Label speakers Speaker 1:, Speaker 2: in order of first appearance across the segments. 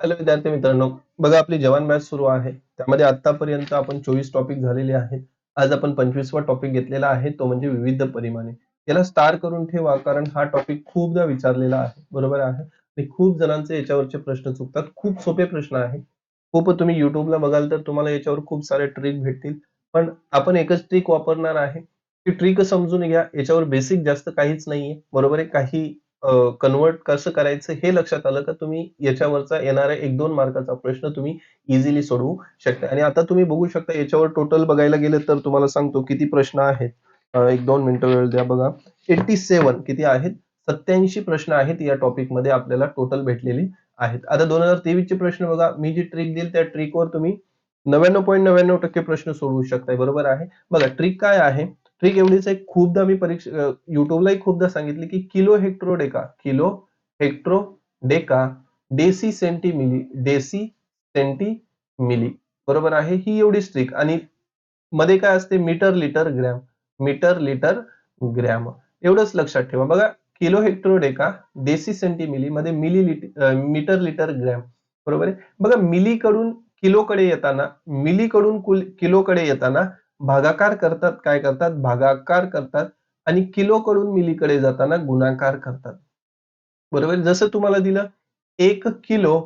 Speaker 1: Hello विद्यार्थी मित्रांनो बघा आपली जवान मॅच सुरू आहे. त्यामध्ये आतापर्यंत आपण चोवीस टॉपिक झालेले आहेत. आज आपण पंचवीसवा टॉपिक घेतलेला आहे तो म्हणजे विविध परिमाणे. याला स्टार करून ठेवा कारण हा टॉपिक खूपदा विचारलेला आहे. बरोबर आहे? आणि खूप जणांचे याच्यावरचे प्रश्न चुकतात. खूप सोपे प्रश्न आहे खूप तुम्ही युट्यूबला बघाल तर तुम्हाला याच्यावर खूप सारे ट्रिक भेटतील. पण आपण एकच ट्रिक वापरणार आहे. ती ट्रिक समजून घ्या. याच्यावर बेसिक जास्त काहीच नाहीये. बरोबर आहे? काही कन्वर्ट कसं करायचं हे लक्षात आलं का तुम्ही याच्यावरचा येणारा एक दोन मार्काचा प्रश्न तुम्ही इझिली सोडवू शकता. आणि आता तुम्ही बघू शकता याच्यावर टोटल बघायला गेलं तर तुम्हाला सांगतो किती प्रश्न आहेत. एक दोन मिनिटं वेळ द्या बघा. एट्टी सेवन किती आहेत? सत्याऐंशी प्रश्न आहेत या टॉपिकमध्ये आपल्याला टोटल भेटलेले आहेत. आता दोन हजार तेवीस चे प्रश्न बघा. मी जी ट्रिक देईल त्या ट्रिकवर तुम्ही नव्याण्णव पॉईंट नव्याण्णव टक्के प्रश्न सोडवू शकताय. बरोबर आहे? बघा ट्रिक काय आहे? ट्रिक एवढीच आहे खूपदा मी परीक्षा युट्यूबलाही खूपदा सांगितले की kilo hecto deca kilo hecto deca deci centi milli deci centi milli बरोबर आहे? ही एवढी ट्रिक आणि मध्ये काय असते? Metre litre gram. Metre litre gram. एवढंच लक्षात ठेवा. बघा kilo hecto deca deci centi milli मध्ये milli litre metre litre gram. बरोबर आहे? बघा मिलीकडून किलोकडे येताना मिलीकडून कुल- किलोकडे येताना भागाकार करतात काय करतात? भागाकार करतात आणि किलोकडून मिलीकडे जाताना गुणाकार करतात. बरोबर? जसं तुम्हाला दिलं एक किलो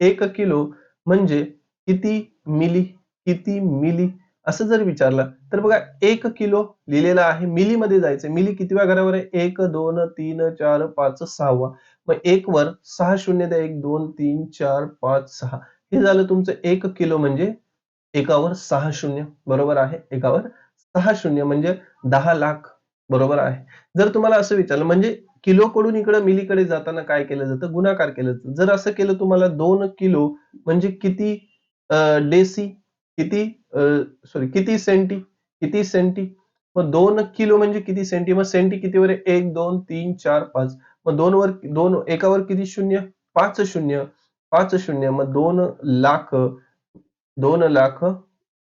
Speaker 1: एक किलो म्हणजे किती मिली किती मिली? असं जर विचारलं तर बघा एक किलो लिहिलेलं आहे मिली मध्ये जायचं मिली कितव्या घरावर आहे? एक दोन तीन चार पाच सहावा. मग एक वर सहा शून्य द्या एक दोन तीन चार पाच सहा. हे झालं तुमचं एक किलो म्हणजे एकावर सहा शून्य बरोबर आहे. एकावर सहा शून्य म्हणजे दहा लाख बरोबर आहे. जर तुम्हाला असं विचारलं म्हणजे किलोकडून इकडे मिलीकडे जाताना काय केलं जातं? गुणाकार केलं जातं. जर असं केलं तुम्हाला दोन किलो म्हणजे किती अं, डेसी किती सॉरी किती सेंटी किती सेंटी? मग दोन किलो म्हणजे किती सेंटी? मग सेंटी कितीवर आहे? एक दोन तीन चार पाच. मग दोन वर दोन एकावर किती शून्य? पाच शून्य. पाच शून्य. मग दोन लाख दोन लाख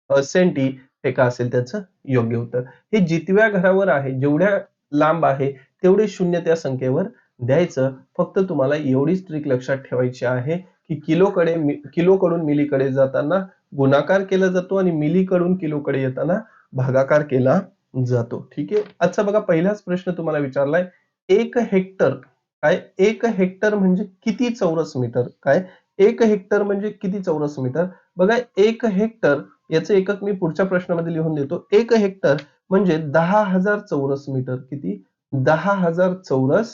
Speaker 1: सेंटी हे का असेल त्याचं योग्य उत्तर. हे जितव्या घरावर आहे जेवढ्या लांब आहे तेवढे शून्य त्या संख्येवर द्यायचं. फक्त तुम्हाला एवढीच ट्रिक लक्षात ठेवायची आहे की किलोकडे किलोकडून मिलीकडे जाताना गुणाकार केला जातो आणि मिलीकडून किलोकडे येताना भागाकार केला जातो. ठीक आहे? आजचा बघा पहिलाच प्रश्न तुम्हाला विचारलाय. एक हेक्टर काय? एक हेक्टर म्हणजे किती चौरस मीटर? काय? एक हेक्टर म्हणजे किती चौरस मीटर? बघा एक हेक्टर याचं एकक मी पुढच्या प्रश्नामध्ये लिहून देतो. एक हेक्टर म्हणजे दहा हजार चौरस मीटर. किती? दहा हजार चौरस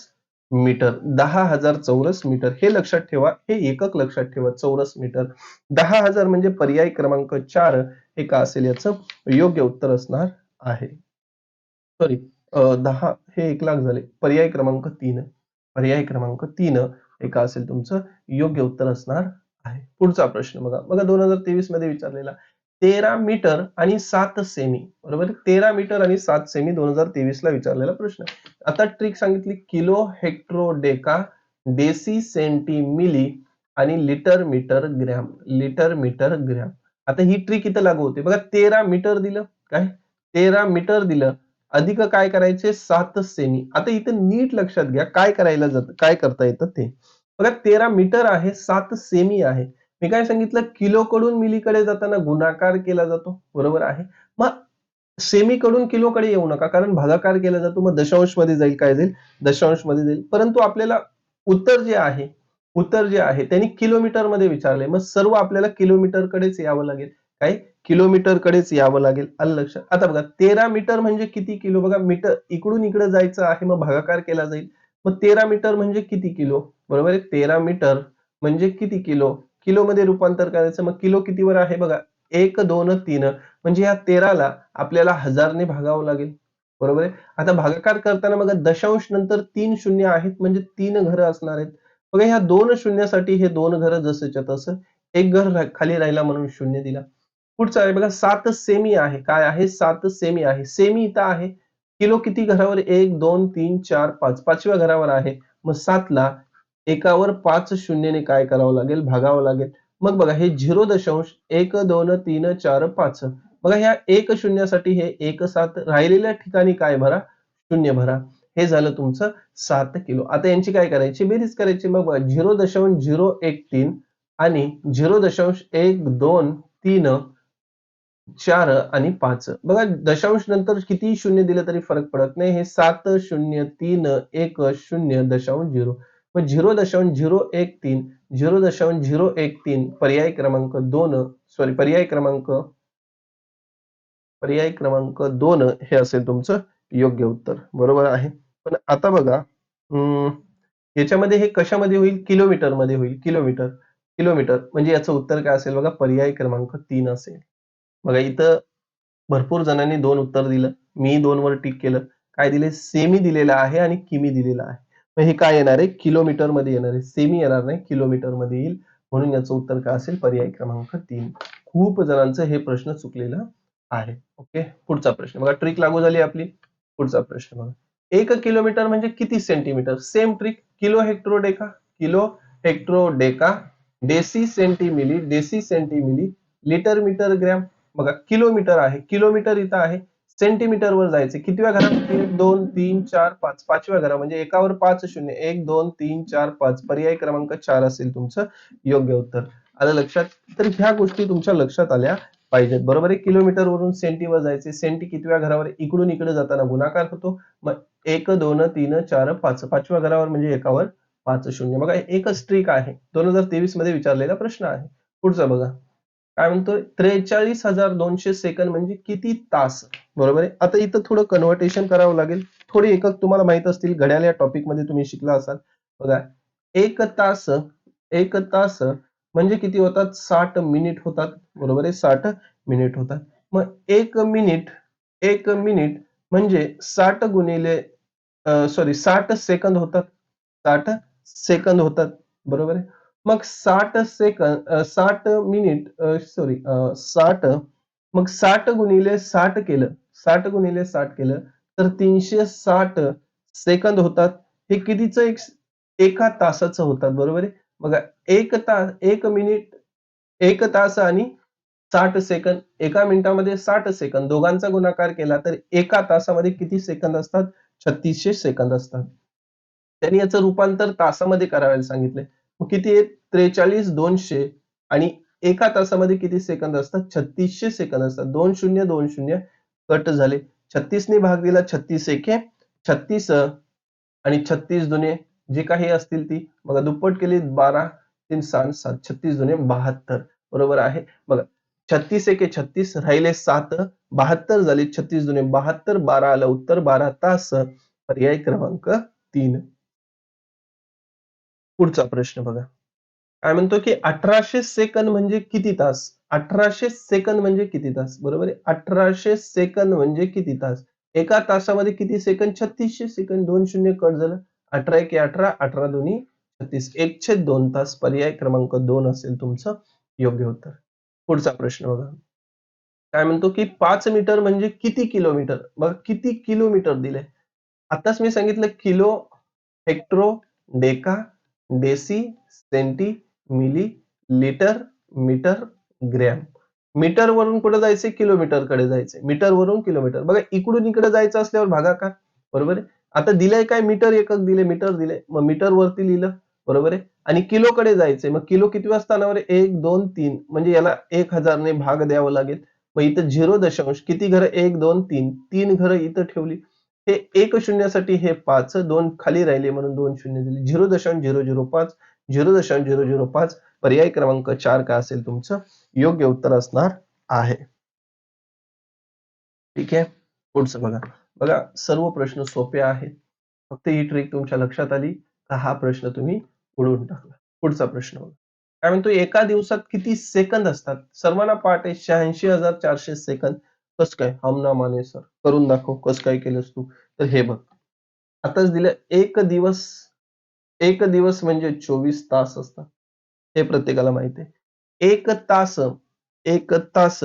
Speaker 1: मीटर. दहा हजार चौरस मीटर. हे लक्षात ठेवा. हे एकक लक्षात ठेवा. चौरस मीटर. दहा हजार म्हणजे पर्याय क्रमांक चार. हे का असेल याचं? योग्य उत्तर असणार आहे. सॉरी दहा हे एक लाख झाले. पर्याय क्रमांक तीन. पर्याय क्रमांक तीन. हे का असेल तुमचं योग्य उत्तर असणार आहे. पुढचा प्रश्न बघा. बघा दोन हजार तेवीसमध्ये विचारलेला तेरा मीटर आणि सात सेमी. बरोबर? तेरा मीटर आणि सात सेमी दोन हजार तेवीस ला विचारलेला प्रश्न. आता ट्रिक सांगितली kilo hecto deca deci centi milli आणि litre metre gram. Litre metre gram. आता ही ट्रिक इथं लागू होते. बघा तेरा मीटर दिलं. काय? तेरा मीटर दिलं. अधिक काय करायचे? सात सेमी. आता इथं नीट लक्षात घ्या काय करायला जात काय करता येतं ते. बघा तेरा मीटर आहे सात सेमी आहे. मी काय सांगितलं? किलो कडून मिलीकडे जाताना गुणाकार केला जातो. बरोबर आहे. मग सेमी कडून किलोकडे येऊ नका कारण भागाकार केला जातो मग दशांशमध्ये जाईल काय जाईल? दशांशमध्ये जाईल. परंतु आपल्याला उत्तर जे आहे उत्तर जे आहे त्यांनी किलोमीटरमध्ये विचारले मग सर्व आपल्याला किलोमीटर कडेच यावं लागेल. काय किलोमीटर कडेच यावं लागेल आलं लक्षात आता बघा तेरा मीटर म्हणजे किती किलो? बघा मीटर इकडून इकडे जायचं आहे मग भागाकार केला जाईल. मग तेरा मीटर म्हणजे किती किलो? बरोबर आहे? तेरा मीटर म्हणजे किती किलो? किलो मध्ये रूपांतर करायचं मग किलो कितीवर आहे बघा? एक दोन तीन. म्हणजे या तेराला आपल्याला हजारने भागावं लागेल. बरोबर आहे? आता भागाकार करताना बघा दशांश नंतर तीन शून्य आहेत म्हणजे तीन घरं असणार आहेत. बघा ह्या दोन शून्यासाठी हे दोन घरं जसंच्या तसं एक घर खाली राहिला म्हणून शून्य दिला. पुढचं आहे बघा सात सेमी आहे. काय आहे? सात सेमी आहे. सेमी इथं आहे. किलो किती घरावर? एक दोन तीन चार पाच. पाचव्या घरावर आहे. मग सातला एकावर पाच शून्यने काय करावं लागेल? भागावं लागेल. मग बघा हे झिरो दशांश एक दोन तीन चार पाच. बघा ह्या एक शून्यासाठी हे एक सात राहिलेल्या ठिकाणी काय भरा? शून्य भरा. हे झालं तुमचं सात किलो. आता यांची काय करायची? बेरीज करायची. मग झिरो दशांश झिरो एक तीन आणि झिरो दशांश एक दोन तीन चार आणि पाच. बघा दशांश नंतर किती शून्य दिलं तरी फरक पडत नाही. हे सात शून्य तीन एक शून्य दशांश झिरो. मग झिरो दशांश झिरो एक तीन झिरो दशांश झिरो एक तीन पर्याय क्रमांक दोन सॉरी पर्याय क्रमांक पर्याय क्रमांक दोन हे असेल तुमचं योग्य उत्तर. बरोबर आहे? पण आता बघा हम्म, याच्यामध्ये हे कशामध्ये होईल? किलोमीटरमध्ये होईल. Kilometre kilometre. म्हणजे याचं उत्तर काय असेल बघा? पर्याय क्रमांक तीन असेल. बघा इथं भरपूर जणांनी दोन उत्तर दिलं. मी दोन वर टिक केलं. काय दिले? सेमी दिलेला आहे आणि किमी दिलेला आहे. मग हे काय येणार आहे? किलोमीटरमध्ये येणार आहे. सेमी येणार नाही. किलोमीटरमध्ये येईल. म्हणून याचं उत्तर काय असेल? पर्याय क्रमांक तीन. खूप जणांचं हे प्रश्न चुकलेलं आहे. ओके? पुढचा प्रश्न. बघा ट्रिक लागू झाली आपली. पुढचा प्रश्न बघा. एक किलोमीटर म्हणजे किती centimetre? Same trick. Kilo hecto deca kilo hecto deca deci centi milli deci centi milli litre metre gram? बघा किलोमीटर आहे. किलोमीटर इथं आहे. सेंटीमीटर वर जायचे. कितव्या घरात एक दोन तीन चार पाच. पाचव्या घरा म्हणजे एकावर पाच शून्य. एक दोन तीन चार पाच. पर्याय क्रमांक चार असेल तुमचं योग्य उत्तर. आलं लक्षात? तर ह्या गोष्टी तुमच्या लक्षात आल्या पाहिजेत. बरोबर आहे? किलोमीटर वरून सेंटीवर जायचे. सेंटी कितव्या घरावर? इकडून इकडे जाताना गुणाकार होतो. मग एक दोन तीन चार पाच. पाचव्या घरावर म्हणजे एकावर पाच शून्य. बघा एकच ट्रिक आहे. दोन हजार तेवीसमध्ये विचारलेला प्रश्न आहे. पुढचा बघा. काय म्हणतोय त्रेचाळीस हजार दोनशे सेकंद म्हणजे किती तास? बरोबर आहे? आता इथं थोडं कन्व्हर्टेशन करावं लागेल. थोडी एकक तुम्हाला माहीत असतील घड्याळ या टॉपिकमध्ये तुम्ही शिकला असाल. बघा एक तास एक तास म्हणजे किती होतात? साठ मिनिट होतात. बरोबर आहे? साठ मिनिट होतात. मग एक मिनिट एक मिनिट म्हणजे साठ गुणिले सॉरी साठ सेकंद होतात. साठ सेकंद होतात. बरोबर आहे? मग साठ सेकंद साठ मिनिट सॉरी साठ मग साठ गुणिले साठ केलं साठ गुणिले साठ केलं तर तीनशे साठ सेकंद होतात. हे कितीचं एक एका तासाचं होतात बरोबर आहे? बघा एक तास एक मिनिट एक तास आणि साठ सेकंद एका मिनिटामध्ये साठ सेकंद दोघांचा गुणाकार केला तर एका तासामध्ये किती सेकंद असतात? छत्तीसशे सेकंद असतात. त्यांनी याचं रूपांतर तासामध्ये करायला सांगितलंय. किती आहे त्रेचाळीस दोनशे आणि एका तासामध्ये किती सेकंद असतात? छत्तीसशे सेकंद असतात. दोन शून्य दोन शून्य कट झाले. छत्तीसने भाग दिला छत्तीस एके छत्तीस आणि छत्तीस दुने जे काही असतील ती. बघा दुप्पट केली बारा तीन सात सात. छत्तीस दुने बहात्तर. बरोबर आहे? बघा छत्तीस एके छत्तीस राहिले सात. बहात्तर झाले छत्तीस दुने बहात्तर बारा आलं उत्तर बारा तास. पर्याय क्रमांक तीन. पुढचा प्रश्न बघा. काय म्हणतो की अठराशे सेकंद म्हणजे किती तास? अठराशे सेकंद म्हणजे किती तास? बरोबर आहे? अठराशे सेकंद म्हणजे किती तास? एका तासामध्ये किती सेकंद? छत्तीसशे सेकंद. दोन शून्य कट झालं. अठरा एक अठरा अठरा दोन्ही छत्तीस. एकशे दोन तास पर्याय क्रमांक दोन असेल तुमचं योग्य उत्तर. पुढचा प्रश्न बघा. काय म्हणतो की पाच मीटर म्हणजे किती किलोमीटर? बघा किती किलोमीटर दिले आताच मी सांगितलं kilo hecto deca deci centi milli litre metre gram. Metre वरून कुठे जायचे? किलोमीटरकडे जायचे मीटर वरून किलोमीटर. बघा इकडून इकडे जायचं असल्यावर भागाकार बरोबर आहे? आता दिलंय काय? मीटर एकक दिले मीटर दिले मग मीटर वरती लिहिलं. बरोबर आहे? आणि किलो कडे जायचंय मग किलो किती स्थानावर एक दोन तीन. म्हणजे याला एक हजारने भाग द्यावा लागेल. मग इथं झिरो दशांश. किती घरं? एक दोन तीन. तीन घरं इथं ठेवली. हे एक शून्यासाठी हे पाच दोन खाली राहिले म्हणून दोन शून्य दिले. झिरो दशांश झिरो झिरो पाच झिरो दशांश झिरो झिरो पाच पर्याय क्रमांक चार काय असेल तुमचं? योग्य उत्तर असणार आहे. ठीक आहे? पुढचं बघा. बघा सर्व प्रश्न सोपे आहेत. फक्त ही ट्रिक तुमच्या लक्षात आली तर हा प्रश्न तुम्ही उडवून टाकला. पुढचा प्रश्न बघा. काय म्हणतो? एका दिवसात किती सेकंद असतात? सर्वांना पाठ आहे शहाऐंशी हजार चारशे सेकंद कस काय? हमना माने सर करून दाखव कस काय केलंस तू? तर हे बघ. आताच दिलं एक दिवस एक दिवस म्हणजे चोवीस तास असतात. हे प्रत्येकाला माहिती आहे. एक तास एक तास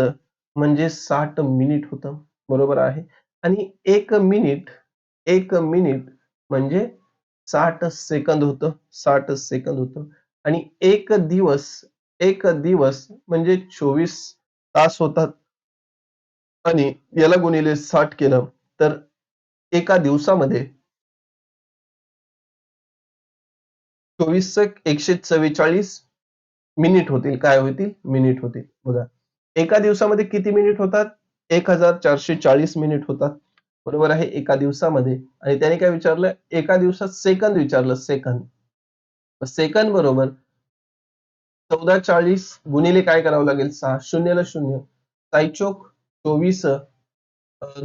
Speaker 1: म्हणजे साठ मिनिट होतं. बरोबर आहे? आणि एक मिनिट एक मिनिट म्हणजे साठ सेकंद होतं. साठ सेकंद होतं. आणि एक दिवस एक दिवस म्हणजे चोवीस तास होतात. आणि याला गुणिले साठ केलं तर एका दिवसामध्ये चोवीस एकशे चव्वेचाळीस मिनिट होतील. काय होतील? मिनिट होतील. बघा एका दिवसामध्ये किती मिनिट होतात? एक हजार चारशे चाळीस मिनिट होतात. बरोबर आहे? एका दिवसामध्ये. आणि त्याने काय विचारलं? एका दिवसात सेकंद विचारलं. सेकंद. सेकंद बरोबर चौदा चाळीस गुणिले काय करावं लागेल? सहा. शून्यला शून्य. सायचोक चोवीस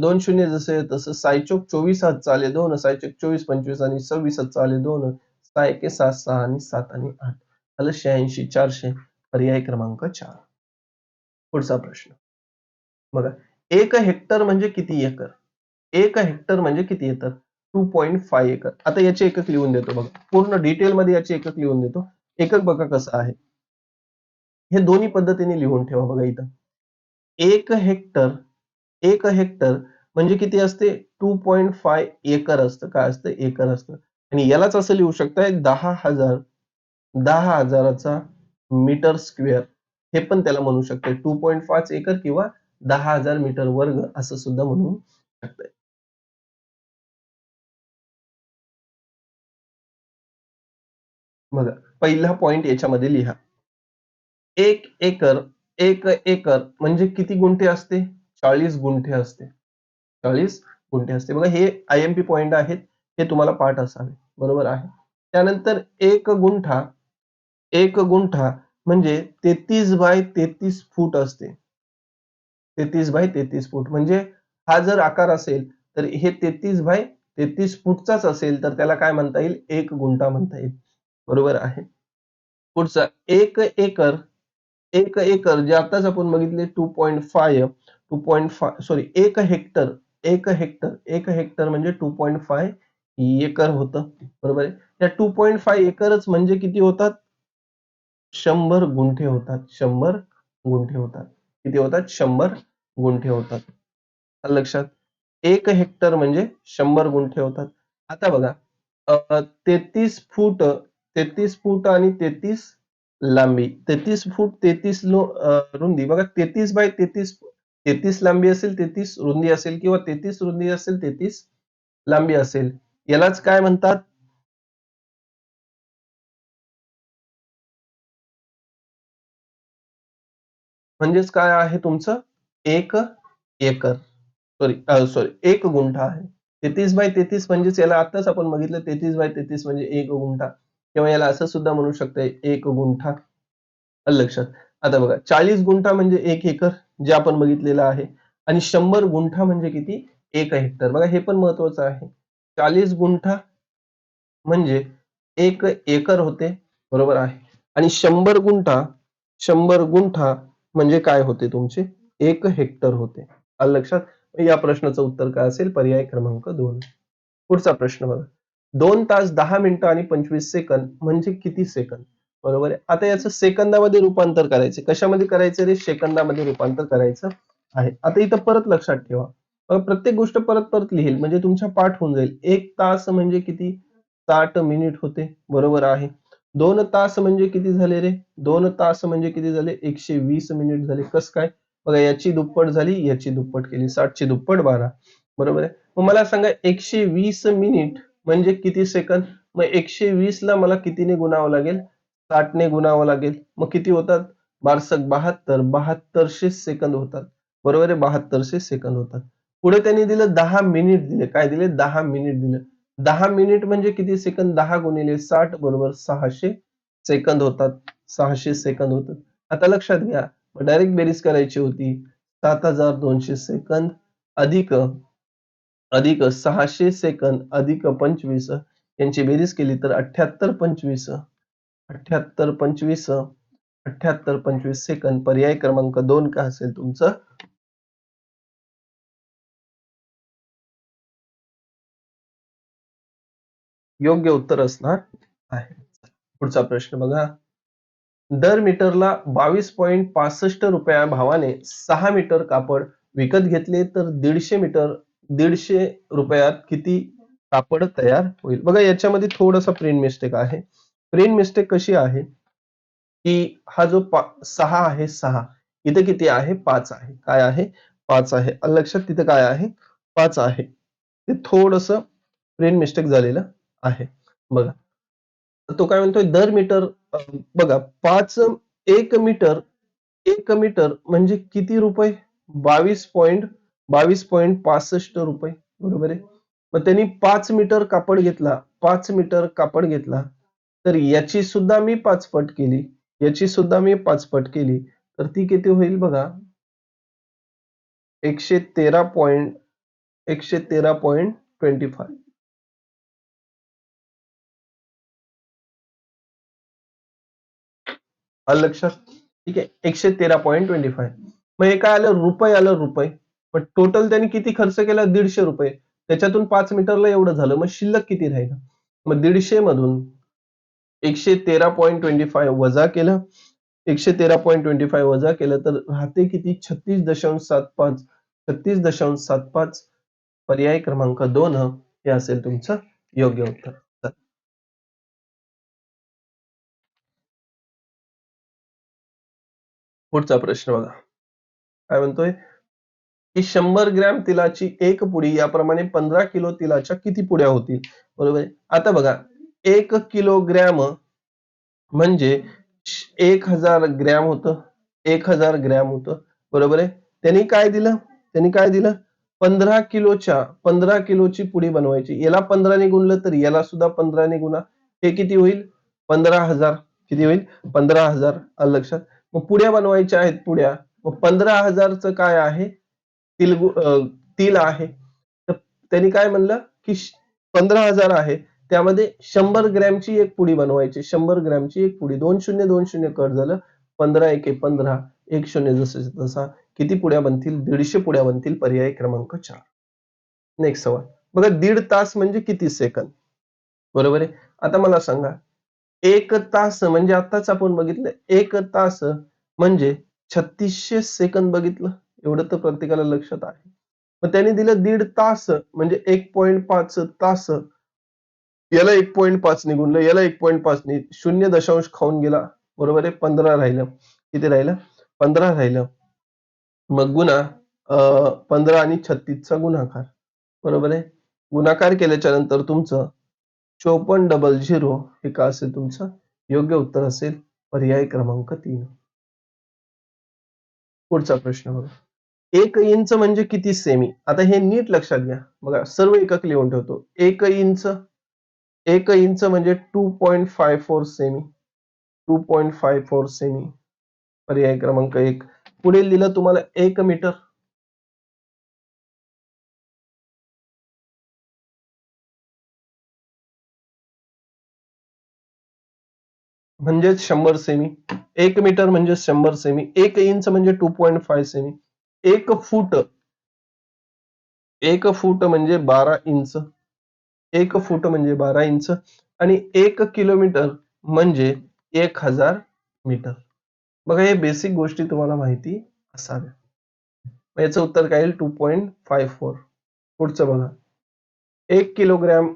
Speaker 1: दोन शून्य जसे तसं सायचोक चोवीस हात चाले दोन सायचोक चोवीस पंचवीस आणि सव्वीस हात चाले दोन सहा एके सात सहा आणि सात आणि आठ. झालं शहाऐंशी चारशे पर्याय क्रमांक चार. पुढचा प्रश्न. बघा एक हेक्टर म्हणजे किती एकर? एक हेक्टर म्हणजे किती acre? Two point five acre. आता याचे एकक लिहून देतो बघा. पूर्ण डिटेलमध्ये याचे एकक लिहून देतो. एकक बघा कसं आहे. हे दोन्ही पद्धतीने लिहून ठेवा बघा इथं. एक हेक्टर एक हेक्टर म्हणजे किती असते? टू पॉईंट फाय एकर असतं. काय असतं? एकर असतं. आणि यालाच असं लिहू शकताय दहा हजार दहा हजाराचा मीटर स्क्वेअर. हे पण त्याला म्हणू शकते. टू पॉईंट पाच एकर किंवा दहा हजार मीटर वर्ग असं सुद्धा म्हणू शकतंय. बघा पहिला पॉइंट याच्यामध्ये लिहा. एक एकर एक एकर म्हणजे किती गुंठे असते? चाळीस गुंठे असते. चाळीस गुंठे असते. बघा हे आय एम पी पॉइंट आहेत. हे तुम्हाला पाठ असावे. बरोबर आहे? त्यानंतर एक गुंठा एक गुंठा म्हणजे तेहतीस बाय तेहतीस फूट असते. तेहतीस बाय तेहतीस फूट. म्हणजे हा जर आकार असेल तर हे तेहतीस बाय तेहतीस फूटचाच असेल तर त्याला काय म्हणता येईल? एक गुंठा म्हणता येईल. बरोबर आहे? पुढचा एक एकर एक एकर जे आताच आपण बघितले two point five two point five sorry एक हेक्टर एक हेक्टर एक हेक्टर म्हणजे टू पॉईंट फाय एकर होतं. बरोबर आहे? त्या टू पॉईंट फाय एकरच म्हणजे किती होतात? शंभर गुंठे होतात. शंभर गुंठे होतात. किती होतात? शंभर गुंठे होतात. लक्षात? एक हेक्टर म्हणजे शंभर गुंठे होतात. आता बघा तेहतीस फूट तेहतीस फूट आणि तेहतीस लांबी. तेहतीस फूट तेहतीस लो रुंदी. बघा तेहतीस बाय तेहतीस तेहतीस लांबी असेल तेहतीस रुंदी असेल किंवा तेहतीस रुंदी असेल तेहतीस लांबी असेल. यालाच काय म्हणतात? म्हणजेच काय आहे तुमचं? एक एकर. सॉरी सॉरी एक गुंठा आहे. तेहतीस बाय तेहतीस म्हणजेच याला आताच आपण बघितलं तेहतीस बाय तेहतीस म्हणजे एक गुंठा. किंवा याला असं सुद्धा म्हणू शकता एक गुंठा. लक्षात? आता बघा चाळीस गुंठा म्हणजे एक एकर जे आपण बघितलेलं आहे. आणि शंभर गुंठा म्हणजे किती? एक हेक्टर. बघा हे पण महत्वाचं आहे. चाळीस गुंठा म्हणजे एक एकर होते बरोबर आहे. आणि शंभर गुंठा शंभर गुंठा म्हणजे काय होते तुमचे? एक हेक्टर होते. लक्षात? या प्रश्नाचं उत्तर काय असेल? पर्याय क्रमांक दोन. पुढचा प्रश्न बघा. दोन तास दहा मिनिटं आणि पंचवीस सेकंद म्हणजे किती सेकंद? बरोबर आहे. आता याचं सेकंदामध्ये रूपांतर करायचं. कशामध्ये करायचं रे? सेकंदामध्ये रूपांतर करायचं आहे. आता इथं परत लक्षात ठेवा. प्रत्येक गोष्ट परत परत लिहिल. म्हणजे तुमच्या पाठ होऊन जाईल. एक तास म्हणजे किती? साठ मिनिट होते. बरोबर आहे. दोन तास म्हणजे किती झाले रे? दोन तास म्हणजे किती झाले? एकशे वीस मिनिट झाले. कस काय? बघा याची दुप्पट झाली याची दुप्पट केली. साठची दुप्पट बारा. बरोबर आहे. मग मला सांगा एकशे वीस मिनिट म्हणजे किती सेकंद मग एकशे वीस ला मला कितीने गुणावं लागेल? साठने गुणावं लागेल. मग किती होतात? बारसक बहात्तर. बहात्तरशे सेकंद होतात. बरोबर आहे? बहात्तरशे सेकंद होतात. पुढे त्यांनी दिलं दहा मिनिट दिले. काय दिले? दहा मिनिट दिले. दहा मिनिट म्हणजे किती सेकंद दहा गुणिले साठ बरोबर सहाशे सेकंद होतात. सहाशे सेकंद होतात. आता लक्षात घ्या. डायरेक्ट बेरीज करायची होती. सात हजार दोनशे सेकंद अधिक अधिक सहाशे सेकंद अधिक पंचवीस. यांची बेरीज केली तर अठ्याहत्तर पंचवीस. अठ्याहत्तर पंचवीस. अठ्याहत्तर पंचवीस सेकंद. पर्याय क्रमांक दोन का असेल तुमचं? योग्य उत्तर असणार आहे. पुढचा प्रश्न बघा. दर मीटरला बावीस पॉईंट पासष्ट रुपया भावाने सहा मीटर कापड विकत घेतले तर दीडशे मीटर दीडशे रुपयात किती कापड तयार होईल? बघा याच्यामध्ये थोडासा प्रिंट मिस्टेक आहे. प्रिंट मिस्टेक कशी आहे? की हा जो पा- सहा आहे सहा. इथे किती आहे? पाच आहे. काय आहे? पाच आहे. लक्षात तिथे काय आहे? पाच आहे. ते थोडस प्रिंट मिस्टेक झालेलं आहे. बघा. तो काय म्हणतोय? दर मीटर बघा पाच एक मीटर एक मीटर म्हणजे किती रुपये? बावीस पॉइंट बावीस पॉईंट पासष्ट रुपये बरोबर आहे? मग त्यांनी पाच मीटर कापड घेतला पाच मीटर कापड घेतला तर याची सुद्धा मी पाच पट केली याची सुद्धा मी पाच पट केली तर ती किती होईल बघा? एकशे तेरा पॉइंट एकशे तेरा पॉइंट ट्वेंटी फाय आलं लक्षात? ठीक आहे एकशे तेरा पॉईंट ट्वेंटी फाय मग हे काय आलं? रुपये आलं रुपये. पण टोटल त्यांनी किती खर्च केला? दीडशे रुपये. त्याच्यातून पाच मीटरला एवढं झालं. मग शिल्लक किती राहिलं? मग दीडशे मधून एकशे तेरा पॉईंट ट्वेंटी फाय वजा केलं. एकशे तेरा पॉईंट ट्वेंटी फाय वजा केलं तर राहते किती? छत्तीस दशांश सात पाच. छत्तीस दशांश सात पाच पर्याय क्रमांक दोन हे. असेल तुमचं योग्य उत्तर. पुढचा प्रश्न बघा. काय म्हणतोय? की शंभर ग्रॅम तिलाची एक पुडी याप्रमाणे पंधरा किलो तिलाच्या किती पुड्या होतील? बरोबर आता बघा एक किलोग्रॅम म्हणजे एक हजार ग्रॅम होतं. एक हजार ग्रॅम होतं. बरोबर आहे? त्यांनी काय दिलं? त्यांनी काय दिलं? पंधरा किलोच्या पंधरा किलोची पुडी बनवायची. याला पंधराने गुणलं तर याला सुद्धा पंधराने गुणा. हे किती होईल? पंधरा हजार. किती होईल? पंधरा हजार. लक्षात? मग पुड्या बनवायच्या आहेत पुड्या. मग पंधरा हजारचं काय आहे? तिल तिल आहे. तर त्यांनी काय म्हणलं की पंधरा हजार आहे. त्यामध्ये शंभर ग्रॅमची एक पुडी बनवायची. शंभर ग्रॅमची एक पुडी. दोन शून्य दोन शून्य कट झालं. पंधरा एके पंधरा. एक शून्य जसं तसा. किती पुड्या बनतील? दीडशे पुड्या बनतील. पर्याय क्रमांक चार. नेक्स्ट सवाल. बघा दीड तास म्हणजे किती सेकंद बरोबर आहे? आता मला सांगा. एक तास म्हणजे आताच आपण बघितलं. एक तास म्हणजे छत्तीसशे सेकंद बघितलं. एवढं तर प्रत्येकाला लक्षात आहे. मग त्यांनी दिलं दीड तास म्हणजे एक पॉईंट पाच तास. याला एक पॉईंट पाच निघून याला एक पॉईंट पाच नि शून्य दशांश खाऊन गेला. बरोबर आहे? पंधरा राहिलं. किती राहिलं? पंधरा राहिलं. मग गुन्हा पंधरा आणि छत्तीसचा गुणाकार. बरोबर आहे? गुणाकार केल्याच्यानंतर तुमचं चोपन्न डबल झिरो हे का असेल तुमचं? योग्य उत्तर असेल पर्याय क्रमांक तीन. पुढचा प्रश्न बघा. एक इंच म्हणजे किती सेमी आता हे नीट लक्षात घ्या. बघा सर्व एकक लिहून ठेवतो. एक इंच एक इंच म्हणजे two point five four cm two point five four cm पर्याय क्रमांक एक. पुढे लिहिलं तुम्हाला एक मीटर. म्हणजेच शंभर सेमी एक मीटर म्हणजे शंभर सेमी एक इंच म्हणजे टू पॉइंट फाय सेमी एक फूट. एक फूट म्हणजे बारा इंच. एक फूट म्हणजे बारा इंच. आणि एक किलोमीटर म्हणजे एक हजार मीटर. बघा हे बेसिक गोष्टी तुम्हाला माहिती असाव्या याचं उत्तर काय येईल? टू पॉइंट फाय फोर पुढचं बघा. एक किलोग्रॅम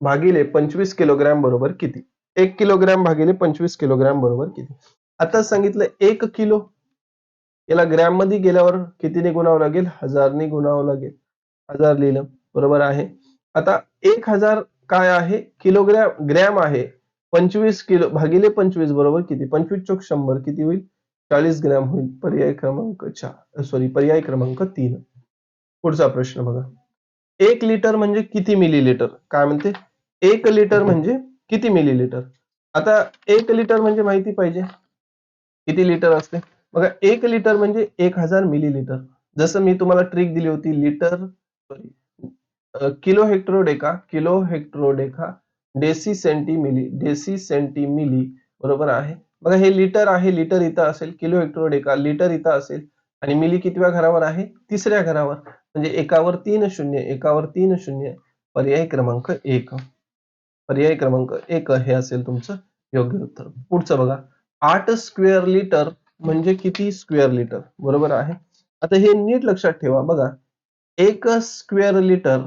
Speaker 1: भागिले पंचवीस किलोग्रॅम बरोबर किती? एक किलोग्रॅम भागिले पंचवीस किलोग्रॅम बरोबर किती? आता सांगितलं एक किलो. याला ग्रॅममध्ये गेल्यावर कितीने गुणावं लागेल? हजारने गुणावं लागेल. हजार लिहिलं. बरोबर आहे. आता एक हजार काय आहे? किलोग्रॅम ग्रॅम आहे. पंचवीस किलो भागिले पंचवीस बरोबर किती? पंचवीस चोक शंभर किती होईल? चाळीस ग्रॅम होईल. पर्याय क्रमांक चार. सॉरी पर्याय क्रमांक तीन. पुढचा प्रश्न बघा. एक लिटर म्हणजे किती मिली लिटर काय म्हणते? एक लिटर म्हणजे किती मिली लिटर आता एक लिटर म्हणजे माहिती पाहिजे. किती लिटर असते? बघा एक लिटर म्हणजे एक हजार मिली लिटर जसं मी तुम्हाला ट्रिक दिली होती litre sorry kilo hecto deca kilo hecto deca deci centi milli deci centi milli बरोबर आहे? बघा हे लिटर आहे लिटर इथं असेल किलो हेक्ट्रोडेका लिटर इथं असेल आणि मिली कितव्या घरावर आहे? तिसऱ्या घरावर. म्हणजे एकावर तीन शून्य एकावर तीन शून्य पर्याय क्रमांक एक. पर्याय क्रमांक एक हे असेल तुमचं योग्य उत्तर. पुढचं बघा आठ स्क्वेअर लिटर म्हणजे किती स्क्वेअर लिटर? बरोबर आहे? आता हे नीट लक्षात ठेवा बघा. एक square litre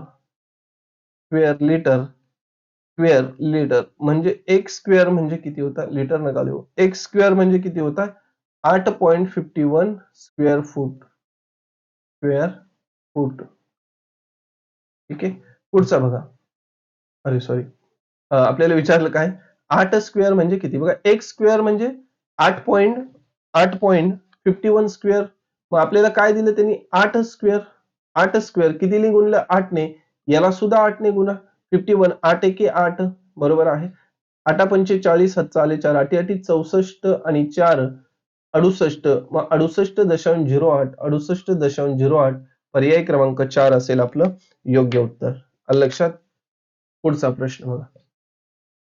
Speaker 1: square litre square litre म्हणजे एक स्क्वेअर म्हणजे किती होता? लिटर नका लिहू. एक स्क्वेअर म्हणजे किती होता? आठ point fifty one square foot. Square foot. ठीक आहे? पुढचा बघा. अरे सॉरी आपल्याला विचारलं काय? आठ स्क्वेअर म्हणजे किती? बघा एक स्क्वेअर म्हणजे आठ पॉईंट आठ पॉईंट फिफ्टी वन स्क्वेअर मग आपल्याला काय दिलं त्यांनी? आठ स्क्वेअर आठ स्क्वेअर कितीने गुणलं? आठने याला सुद्धा आठने गुणा. फिफ्टी वन आठ एके आठ. बरोबर आहे. आठा पंचेचाळीस हातचा आले चार आठी आठी चौसष्ट आणि चार अडुसष्ट. मग अडुसष्ट दशांश झिरो आठ अडुसष्ट दशांश झिरो आठ. पर्याय क्रमांक चार असेल आपलं योग्य उत्तर. लक्षात? पुढचा प्रश्न बघा.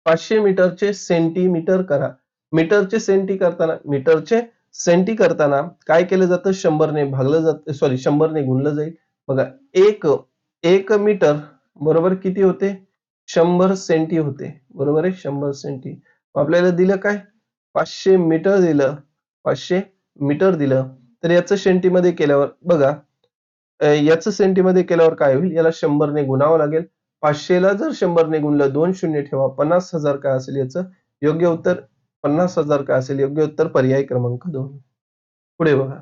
Speaker 1: पाचशे मीटरचे सेंटीमीटर करा. मीटरचे सेंटी करताना मीटरचे सेंटी करताना काय केलं जातं? शंभरने भागलं जात सॉरी शंभरने गुणलं जाईल. बघा एक एक मीटर बरोबर किती होते? शंभर सेंटी होते. बरोबर आहे? शंभर सेंटी. आपल्याला दिलं काय? पाचशे मीटर दिलं. पाचशे मीटर दिलं. तर याचं सेंटीमध्ये केल्यावर बघा याचं सेंटीमध्ये केल्यावर काय होईल? याला शंभरने गुणावं लागेल. पाचशेला जर शंभरने गुणलं दोन शून्य ठेवा पन्नास हजार काय असेल याचं? योग्य उत्तर पन्नास हजार काय असेल योग्य उत्तर पर्याय क्रमांक दोन. पुढे बघा.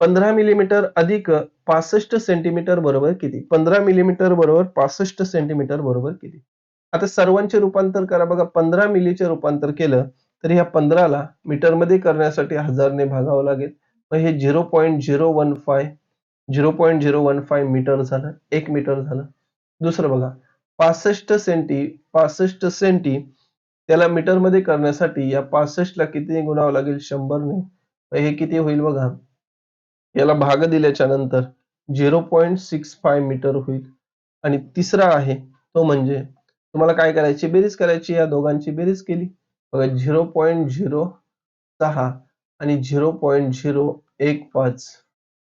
Speaker 1: पंधरा मिलीमीटर अधिक पासष्ट सेंटीमीटर बरोबर किती? पंधरा मिलीमीटर बरोबर पासष्ट सेंटीमीटर बरोबर किती? आता सर्वांचे रूपांतर करा. बघा पंधरा मिलीचे रूपांतर केलं तर ह्या पंधराला मीटरमध्ये करण्यासाठी हजारने भागावं लागेल. मग हे zero point zero one five zero point zero one five metre झालं एक मीटर झालं. दुसरं बघा पासष्ट सेंटी पासष्ट सेंटी त्याला मीटरमध्ये करण्यासाठी या पासष्टला किती गुणावं लागेल शंभरने हे किती होईल बघा. याला भाग दिल्याच्या नंतर zero point six five metre होईल. आणि तिसरा आहे तो म्हणजे तुम्हाला काय करायची बेरीज करायची या दोघांची बेरीज केली. बघा झिरो पॉईंट झिरो सहा आणि झिरो पॉईंट झिरो एक पाच.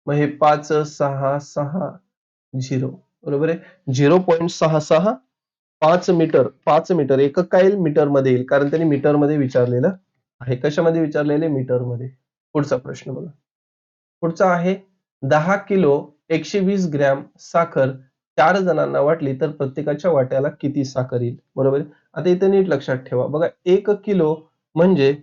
Speaker 1: मग हे पाच सहा सहा झिरो. बरोबर आहे? झिरो पॉईंट सहा सहा पाच मीटर पाच मीटर एकक काय येईल मीटरमध्ये येईल कारण त्यांनी मीटरमध्ये विचारलेलं आहे. कशामध्ये विचारलेले? मीटरमध्ये पुढचा प्रश्न बघा. पुढचा आहे दहा किलो एकशे वीस ग्रॅम साखर चार जणांना वाटली तर प्रत्येकाच्या वाट्याला किती साखर येईल? बरोबर आता इथे नीट लक्षात ठेवा. बघा एक किलो म्हणजे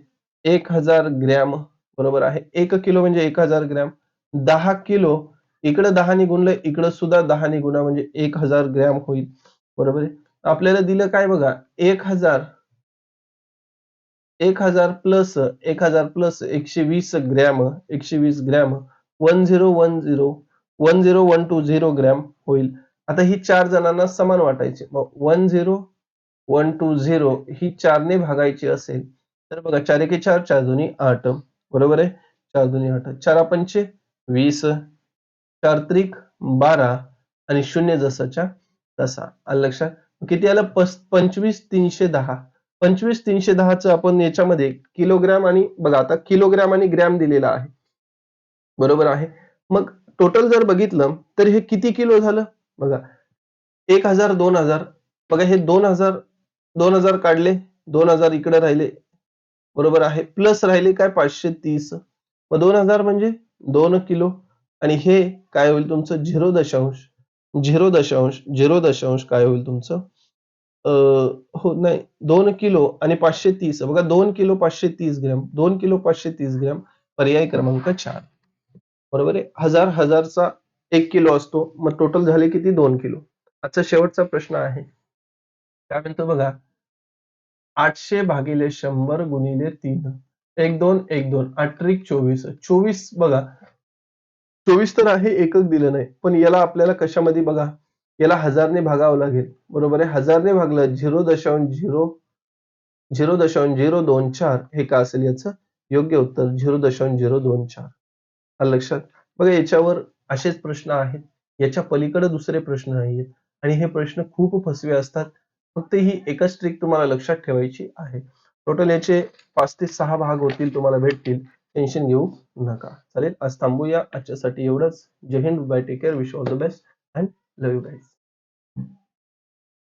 Speaker 1: एक हजार ग्रॅम बरोबर आहे? एक किलो म्हणजे एक हजार ग्रॅम. दहा किलो इकडे दहाने निगुणलं इकडं सुद्धा दहाने गुणा म्हणजे एक हजार ग्रॅम होईल. बरोबर आहे? आपल्याला दिलं काय बघा? एक हजार. एक हजार प्लस एक हजार प्लस एकशे वीस ग्रॅम एकशे वीस gram one zero one zero one zero one two zero gram होईल. आता ही चार जणांना समान वाटायची. मग one zero one two zero ही चारने भागायची असेल तर बघा चार एके चार चार दोन्ही आठ. बरोबर आहे? चार दोन्ही आठ. चार पंचे वीस चार त्रिक बारा आणि शून्य जसाच्या तसा. आलं लक्षात? किती आलं? पंचवीस तीनशे दहा. पंचवीस तीनशे दहाचं आपण याच्यामध्ये किलोग्रॅम आणि बघा आता किलोग्रॅम आणि ग्रॅम दिलेला आहे. बरोबर आहे? मग टोटल जर बघितलं तर हे किती किलो झालं? बघा. एक हजार दोन हजार. बघा हे दोन हजार दोन हजार काढले. दोन हजार इकडे राहिले. बरोबर आहे? प्लस राहिले काय? पाचशे तीस. मग दोन हजार म्हणजे दोन किलो. आणि हे काय होईल तुमचं? झिरो दशांश. झिरो दशांश झिरो दशांश काय होईल तुमचं? हो नाही दोन किलो आणि पाचशे तीस. बघा दोन किलो पाचशे तीस ग्रॅम दोन किलो पाचशे तीस ग्रॅम पर्याय क्रमांक चार. बरोबर आहे? हजार हजारचा एक किलो असतो. मग टोटल झाले किती? दोन किलो. आजचा शेवटचा प्रश्न आहे. काय म्हणतो बघा? आठशे भागिले शंभर गुणिले तीन. एक दोन एक दोन. आठ त्रिक चोवीस. चोवीस बघा. चोवीस तर आहे एकक दिलं नाही. पण याला आपल्याला कशामध्ये बघा? याला हजारने भागावं लागेल. बरोबर आहे? हजारने भागलं झिरो दशांश झिरो झिरो दशांश झिरो दोन चार हे का असेल याचं? योग्य उत्तर झिरो दशांश झिरो दोन चार. लक्षात? बघा याच्यावर असेच प्रश्न आहेत. याच्या पलीकडे दुसरे प्रश्न नाहीयेत. आणि हे प्रश्न खूप फसवे असतात. फक्त ही एकच ट्रिक तुम्हाला लक्षात ठेवायची आहे. टोटल याचे पाच ते सहा भाग होतील तुम्हाला भेटतील. टेन्शन घेऊ नका. चालेल? आज थांबूया. आजच्यासाठी एवढंच. जय Hind. Bye. Take care. Wish all the best. And love you guys.